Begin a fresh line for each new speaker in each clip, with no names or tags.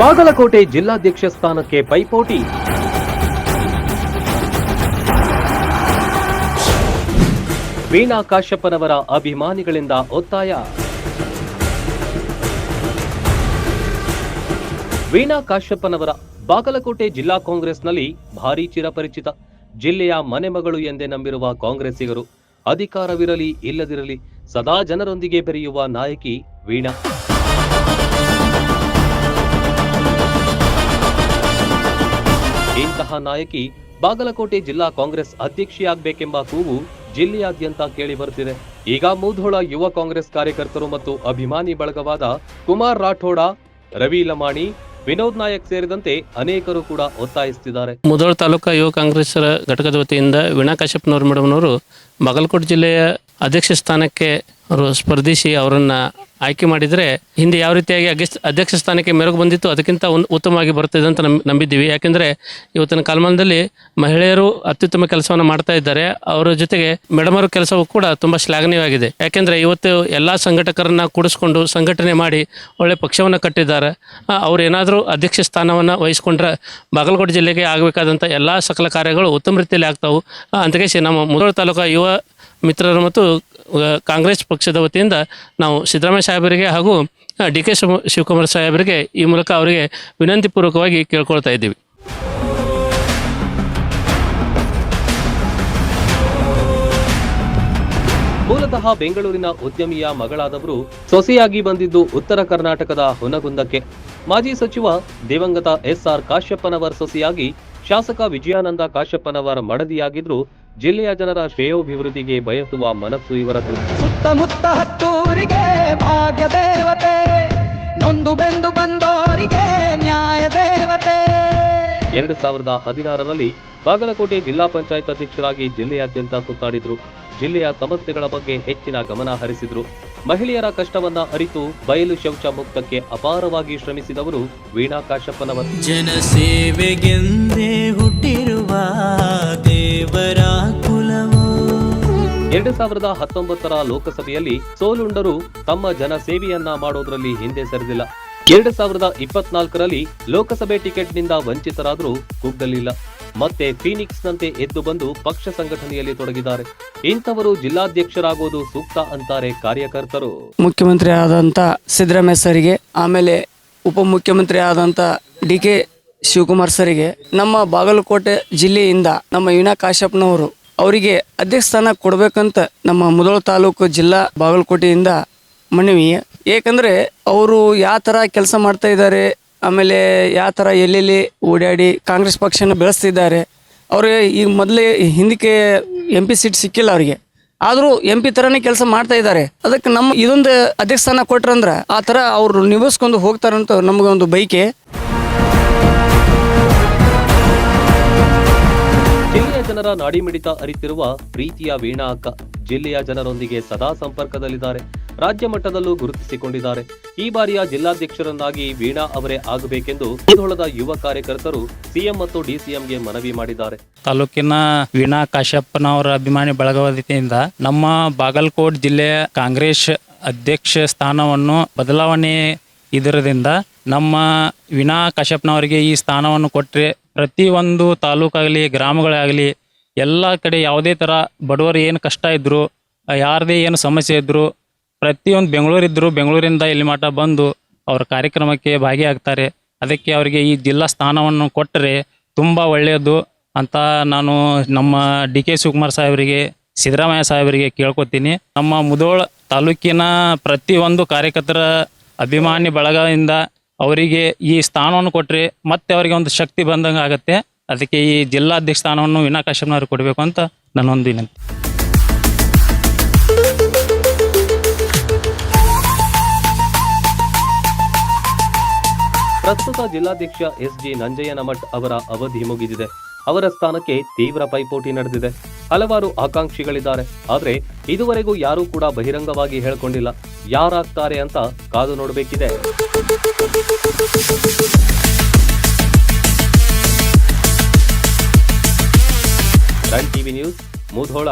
ಬಾಗಲಕೋಟೆ ಜಿಲ್ಲಾಧ್ಯಕ್ಷ ಸ್ಥಾನಕ್ಕೆ ಪೈಪೋಟಿ. ವೀಣಾ ಕಾಶ್ಯಪ್ಪನವರ ಅಭಿಮಾನಿಗಳಿಂದ ಒತ್ತಾಯ. ವೀಣಾ ಕಾಶ್ಯಪ್ಪನವರ ಬಾಗಲಕೋಟೆ ಜಿಲ್ಲಾ ಕಾಂಗ್ರೆಸ್ನಲ್ಲಿ ಭಾರೀ ಚಿರಪರಿಚಿತ. ಜಿಲ್ಲೆಯ ಮನೆಮಗಳು ಎಂದೇ ನಂಬಿರುವ ಕಾಂಗ್ರೆಸ್ಸಿಗರು ಅಧಿಕಾರವಿರಲಿ ಇಲ್ಲದಿರಲಿ ಸದಾ ಜನರೊಂದಿಗೆ ಬೆರೆಯುವ ನಾಯಕಿ ವೀಣಾ. ಇಂತಹ ನಾಯಕಿ ಬಾಗಲಕೋಟೆ ಜಿಲ್ಲಾ ಕಾಂಗ್ರೆಸ್ ಅಧ್ಯಕ್ಷೆಯಾಗಬೇಕೆಂಬ ಕೂಗು ಜಿಲ್ಲೆಯಾದ್ಯಂತ ಕೇಳಿ ಬರುತ್ತಿದೆ. ಈಗ ಮೂಧೋಳ ಯುವ ಕಾಂಗ್ರೆಸ್ ಕಾರ್ಯಕರ್ತರು ಮತ್ತು ಅಭಿಮಾನಿ ಬಳಗವಾದ ಕುಮಾರ್ ರಾಠೋಡ, ರವಿ ಲಮಾಣಿ, ವಿನೋದ್ ನಾಯಕ್ ಸೇರಿದಂತೆ ಅನೇಕರು ಕೂಡ ಒತ್ತಾಯಿಸುತ್ತಿದ್ದಾರೆ.
ಮುಧೋಳ ತಾಲೂಕಾ ಯುವ ಕಾಂಗ್ರೆಸ್ ಘಟಕದ ವತಿಯಿಂದ ವೀಣಾ ಕಾಶ್ಯಪ್ನವ್ರು ಮೇಡಮ್ನವರು ಬಾಗಲಕೋಟೆ ಜಿಲ್ಲೆಯ ಅಧ್ಯಕ್ಷ ಸ್ಥಾನಕ್ಕೆ ಅವರು ಸ್ಪರ್ಧಿಸಿ ಅವರನ್ನು ಆಯ್ಕೆ ಮಾಡಿದರೆ ಹಿಂದೆ ಯಾವ ರೀತಿಯಾಗಿ ಅಧ್ಯಕ್ಷ ಅಧ್ಯಕ್ಷ ಸ್ಥಾನಕ್ಕೆ ಮೆರುಗು ಬಂದಿತ್ತು ಅದಕ್ಕಿಂತ ಒಂದು ಉತ್ತಮವಾಗಿ ಬರ್ತದೆ ಅಂತ ನಂಬ್ ನಂಬಿದ್ದೀವಿ. ಯಾಕೆಂದರೆ ಇವತ್ತಿನ ಕಾಲಮಾನದಲ್ಲಿ ಮಹಿಳೆಯರು ಅತ್ಯುತ್ತಮ ಕೆಲಸವನ್ನು ಮಾಡ್ತಾ ಇದ್ದಾರೆ. ಅವರ ಜೊತೆಗೆ ಮೇಡಮರ ಕೆಲಸವೂ ಕೂಡ ತುಂಬ ಶ್ಲಾಘನೀಯವಾಗಿದೆ. ಯಾಕೆಂದರೆ ಇವತ್ತು ಎಲ್ಲ ಸಂಘಟಕರನ್ನ ಕೂಡಿಸ್ಕೊಂಡು ಸಂಘಟನೆ ಮಾಡಿ ಒಳ್ಳೆ ಪಕ್ಷವನ್ನು ಕಟ್ಟಿದ್ದಾರೆ. ಅವ್ರು ಏನಾದರೂ ಅಧ್ಯಕ್ಷ ಸ್ಥಾನವನ್ನು ವಹಿಸ್ಕೊಂಡ್ರೆ ಬಾಗಲಕೋಟೆ ಜಿಲ್ಲೆಗೆ ಆಗಬೇಕಾದಂಥ ಎಲ್ಲ ಸಕಲ ಕಾರ್ಯಗಳು ಉತ್ತಮ ರೀತಿಯಲ್ಲಿ ಆಗ್ತಾವು. ಅಂತಕೇಸಿ ನಮ್ಮ ಮುಧೋಳ ತಾಲೂಕು ಯುವ ಮಿತ್ರರು ಮತ್ತು ಕಾಂಗ್ರೆಸ್ ಪಕ್ಷದ ವತಿಯಿಂದ ನಾವು ಸಿದ್ದರಾಮಯ್ಯ ಸಾಹೇಬರಿಗೆ ಹಾಗೂ ಡಿ ಕೆ ಶಿವ, ಶಿವಕುಮಾರ್ ಸಾಹೇಬರಿಗೆ ಈ ಮೂಲಕ ಅವರಿಗೆ ವಿನಂತಿಪೂರ್ವಕವಾಗಿ ಕೇಳ್ಕೊಳ್ತಾ ಇದ್ದೀವಿ.
ಮೂಲತಃ ಬೆಂಗಳೂರಿನ ಉದ್ಯಮಿಯ ಮಗಳಾದವರು ಸೊಸೆಯಾಗಿ ಬಂದಿದ್ದು ಉತ್ತರ ಕರ್ನಾಟಕದ ಹುನಗುಂದಕ್ಕೆ. ಮಾಜಿ ಸಚಿವ ದಿವಂಗತ ಎಸ್ಆರ್ ಕಾಶ್ಯಪ್ಪನವರ್ ಸೊಸೆಯಾಗಿ ಶಾಸಕ ವಿಜಯಾನಂದ ಕಾಶ್ಯಪ್ಪನವರ್ ಮಡದಿಯಾಗಿದ್ರು ಜಿಲ್ಲೆಯ ಜನರ ಶ್ರೇಯೋಭಿವೃದ್ಧಿಗೆ ಬಯಸುವ ಮನಸ್ಸು ಇವರದು
ಸುತ್ತಮುತ್ತ ಹತ್ತೂರಿಗೆ ಭಾಗ್ಯ ದೇವತೆ ನೊಂದು ಬೆಂದು ಬಂದೋರಿಗೆ ನ್ಯಾಯ ದೇವತೆ.
ಎರಡು ಸಾವಿರದ ಹದಿನಾರರಲ್ಲಿ ಬಾಗಲಕೋಟೆ ಜಿಲ್ಲಾ ಪಂಚಾಯತ್ ಅಧ್ಯಕ್ಷರಾಗಿ ಜಿಲ್ಲೆಯಾದ್ಯಂತ ಸುತ್ತಾಡಿದ್ರು. ಜಿಲ್ಲೆಯ ಸಮಸ್ಯೆಗಳ ಬಗ್ಗೆ ಹೆಚ್ಚಿನ ಗಮನ ಹರಿಸಿದ್ರು. ಮಹಿಳೆಯರ ಕಷ್ಟವನ್ನ ಅರಿತು ಬಯಲು ಶೌಚ ಮುಕ್ತಕ್ಕೆ ಅಪಾರವಾಗಿ ಶ್ರಮಿಸಿದವರು ವೀಣಾ ಜನ
ಜನಸೇವೆಗೆಂದೇ ಹುಟ್ಟಿರುವ ದೇವರ ಕುಲವು.
ಎರಡು ಸಾವಿರದ ಹತ್ತೊಂಬತ್ತರ ಲೋಕಸಭೆಯಲ್ಲಿ ಸೋಲುಂಡರು ತಮ್ಮ ಜನ ಸೇವೆಯನ್ನ ಮಾಡೋದ್ರಲ್ಲಿ ಹಿಂದೆ ಸರಿದಿಲ್ಲ. ಎರಡು ಸಾವಿರದ ಇಪ್ಪತ್ನಾಲ್ಕರಲ್ಲಿ ಲೋಕಸಭೆ ಟಿಕೆಟ್ನಿಂದ ವಂಚಿತರಾದರೂ ಕುಗ್ಗಲಿಲ್ಲ ಮತ್ತೆ ಫೀನಿಕ್ಸ್ನಂತೆ ಎದ್ದು ಬಂದು ಪಕ್ಷ ಸಂಘಟನೆಯಲ್ಲಿ ತೊಡಗಿದ್ದಾರೆ. ಇಂಥವರು ಜಿಲ್ಲಾಧ್ಯಕ್ಷರಾಗೋದು ಸೂಕ್ತ ಅಂತಾರೆ ಕಾರ್ಯಕರ್ತರು.
ಮುಖ್ಯಮಂತ್ರಿ ಆದಂತ ಸಿದ್ದರಾಮಯ್ಯ ಸರಿಗೆ ಆಮೇಲೆ ಉಪಮುಖ್ಯಮಂತ್ರಿ ಆದಂತ ಡಿ ಕೆ ಶಿವಕುಮಾರ್ ಸರಿಗೆ ನಮ್ಮ ಬಾಗಲಕೋಟೆ ಜಿಲ್ಲೆಯಿಂದ ನಮ್ಮ ವೀಣಾ ಕಾಶ್ಯಪ್ನವರು ಅವರಿಗೆ ಅಧ್ಯಕ್ಷ ಸ್ಥಾನ ಕೊಡಬೇಕಂತ ನಮ್ಮ ಮುದೋಳ ತಾಲೂಕು ಜಿಲ್ಲಾ ಬಾಗಲಕೋಟೆಯಿಂದ ಮನವಿ. ಏಕೆಂದರೆ ಅವರು ಯಾವ ಥರ ಕೆಲಸ ಮಾಡ್ತಾ ಇದ್ದಾರೆ, ಆಮೇಲೆ ಯಾವ ಥರ ಎಲ್ಲೆಲ್ಲಿ ಓಡಾಡಿ ಕಾಂಗ್ರೆಸ್ ಪಕ್ಷನ ಬೆಳೆಸ್ತಿದ್ದಾರೆ ಅವ್ರಿಗೆ ಈಗ ಮೊದಲೇ ಹಿಂದಕ್ಕೆ ಎಂ ಪಿ ಸೀಟ್ ಸಿಕ್ಕಿಲ್ಲ ಅವರಿಗೆ. ಆದರೂ ಎಂ ಪಿ ಥರನೇ ಕೆಲಸ ಮಾಡ್ತಾ ಇದ್ದಾರೆ. ಅದಕ್ಕೆ ನಮ್ಮ ಇದೊಂದು ಅಧ್ಯಕ್ಷ ಸ್ಥಾನ ಕೊಟ್ರಂದ್ರೆ ಆ ಥರ ಅವರು ನಿಭಾಯಿಸ್ಕೊಂಡು ಹೋಗ್ತಾರಂತ ನಮಗೊಂದು ಬೈಕೆ.
ಜನರ ನಾಡಿಮಿಡಿತ ಅರಿತಿರುವ ಪ್ರೀತಿಯ ವೀಣಾ ಅಕ್ಕ ಜಿಲ್ಲೆಯ ಜನರೊಂದಿಗೆ ಸದಾ ಸಂಪರ್ಕದಲ್ಲಿದ್ದಾರೆ. ರಾಜ್ಯ ಮಟ್ಟದಲ್ಲೂ ಗುರುತಿಸಿಕೊಂಡಿದ್ದಾರೆ. ಈ ಬಾರಿಯ ಜಿಲ್ಲಾಧ್ಯಕ್ಷರನ್ನಾಗಿ ವೀಣಾ ಅವರೇ ಆಗಬೇಕೆಂದು ಮುಧೋಳದ ಯುವ ಕಾರ್ಯಕರ್ತರು ಸಿಎಂ ಮತ್ತು ಡಿಸಿಎಂಗೆ ಮನವಿ ಮಾಡಿದ್ದಾರೆ.
ತಾಲೂಕಿನ ವೀಣಾ ಕಾಶ್ಯಪ್ಪನವರ ಅಭಿಮಾನಿ ಬಳಗವತಿಯಿಂದ ನಮ್ಮ ಬಾಗಲಕೋಟ್ ಜಿಲ್ಲೆಯ ಕಾಂಗ್ರೆಸ್ ಅಧ್ಯಕ್ಷ ಸ್ಥಾನವನ್ನು ಬದಲಾವಣೆ ಇದರದಿಂದ ನಮ್ಮ ವೀಣಾ ಕಶ್ಯಪ್ನವರಿಗೆ ಈ ಸ್ಥಾನವನ್ನು ಕೊಟ್ಟರೆ ಪ್ರತಿಯೊಂದು ತಾಲೂಕಾಗಲಿ, ಗ್ರಾಮಗಳಾಗಲಿ, ಎಲ್ಲ ಕಡೆ ಯಾವುದೇ ಥರ ಬಡವರು ಏನು ಕಷ್ಟ ಇದ್ದರು ಯಾರದೇ ಏನು ಸಮಸ್ಯೆ ಇದ್ದರು ಪ್ರತಿಯೊಂದು ಬೆಂಗಳೂರಿದ್ದರು ಬೆಂಗಳೂರಿಂದ ಇಲ್ಲಿ ಮಠ ಬಂದು ಅವರ ಕಾರ್ಯಕ್ರಮಕ್ಕೆ ಭಾಗಿಯಾಗ್ತಾರೆ. ಅದಕ್ಕೆ ಅವರಿಗೆ ಈ ಜಿಲ್ಲಾ ಸ್ಥಾನವನ್ನು ಕೊಟ್ಟರೆ ತುಂಬ ಒಳ್ಳೆಯದು ಅಂತ ನಾನು ನಮ್ಮ ಡಿ ಕೆ ಶಿವಕುಮಾರ್ ಸಾಹೇಬರಿಗೆ, ಸಿದ್ದರಾಮಯ್ಯ ಸಾಹೇಬರಿಗೆ ಕೇಳ್ಕೊತೀನಿ. ನಮ್ಮ ಮುದೋಳ ತಾಲೂಕಿನ ಪ್ರತಿಯೊಂದು ಕಾರ್ಯಕರ್ತರ ಅಭಿಮಾನಿ ಬಳಗದಿಂದ ಅವರಿಗೆ ಈ ಸ್ಥಾನವನ್ನು ಕೊಟ್ಟರೆ ಮತ್ತೆ ಅವರಿಗೆ ಒಂದು ಶಕ್ತಿ ಬಂದಂಗೆ ಆಗುತ್ತೆ. ಅದಕ್ಕೆ ಈ ಜಿಲ್ಲಾಧ್ಯಕ್ಷ ಸ್ಥಾನವನ್ನು ವಿನಾಕಾಶನವ್ರಿಗೆ ಕೊಡಬೇಕು ಅಂತ ನನ್ನೊಂದು ವಿನಂತಿ.
ಪ್ರಸ್ತುತ ಜಿಲ್ಲಾಧ್ಯಕ್ಷ ಎಸ್ ಜಿ ನಂಜಯ್ಯನಮಠ್ ಅವರ ಅವಧಿ ಮುಗಿದಿದೆ. ಅವರ ಸ್ಥಾನಕ್ಕೆ ತೀವ್ರ ಪೈಪೋಟಿ ನಡೆದಿದೆ. ಹಲವಾರು ಆಕಾಂಕ್ಷಿಗಳಿದ್ದಾರೆ. ಆದರೆ ಇದುವರೆಗೂ ಯಾರೂ ಕೂಡ ಬಹಿರಂಗವಾಗಿ ಹೇಳಿಕೊಂಡಿಲ್ಲ. ಯಾರಾಗ್ತಾರೆ ಅಂತ ಕಾದು ನೋಡಬೇಕಿದೆ. TV news, Mudhol.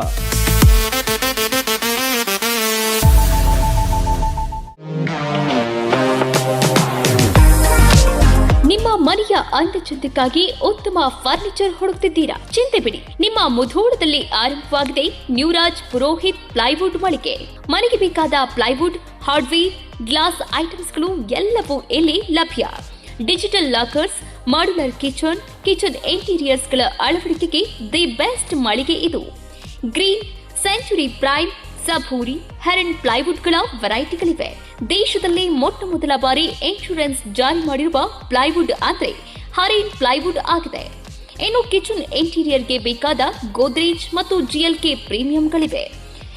ಅಂದಚಂದಕ್ಕಾಗಿ ಉತ್ತಮ ಫರ್ನಿಚರ್ ಹುಡುಕ್ತಿದ್ದೀರಾ? ಚಿಂತೆ ಬಿಡಿ. ನಿಮ್ಮ ಮುಧೋಳದಲ್ಲಿ ಆರಂಭವಾಗಿದೆ ನ್ಯೂರಾಜ್ ಪುರೋಹಿತ್ ಪ್ಲೈವುಡ್ ಮಳಿಗೆ. ಮನೆಗೆ ಬೇಕಾದ ಪ್ಲೈವುಡ್ ಹಾರ್ಡ್ವೇರ್, ಗ್ಲಾಸ್ ಐಟಮ್ಸ್ಗಳು ಎಲ್ಲವೂ ಇಲ್ಲಿ ಲಭ್ಯ. Digital lockers, modular kitchen kitchen ಇಂಟೀರಿಯರ್ಸ್ಗಳ ಅಳವಡಿಕೆಗೆ ದಿ ಬೆಸ್ಟ್ ಮಳಿಗೆ ಇದು. ಗ್ರೀನ್, ಸೆಂಚುರಿ ಪ್ರೈಮ್ ಸಭೂರಿ ಹೆರನ್ ಪ್ಲೈವುಡ್ಗಳ ವೆರೈಟಿಗಳಿವೆ. ದೇಶದಲ್ಲಿ ಮೊಟ್ಟ ಮೊದಲ ಬಾರಿ ಇನ್ಶೂರೆನ್ಸ್ ಜಾರಿ ಮಾಡಿರುವ ಪ್ಲೈವುಡ್ ಅಂದ್ರೆ ಹರೇನ್ ಪ್ಲೈವುಡ್ ಆಗಿದೆ. ಇನ್ನು ಕಿಚನ್ ಇಂಟೀರಿಯರ್ಗೆ ಬೇಕಾದ ಗೋದ್ರೇಜ್ ಮತ್ತು ಜಿಎಲ್ಕೆ ಪ್ರೀಮಿಯಂಗಳಿವೆ.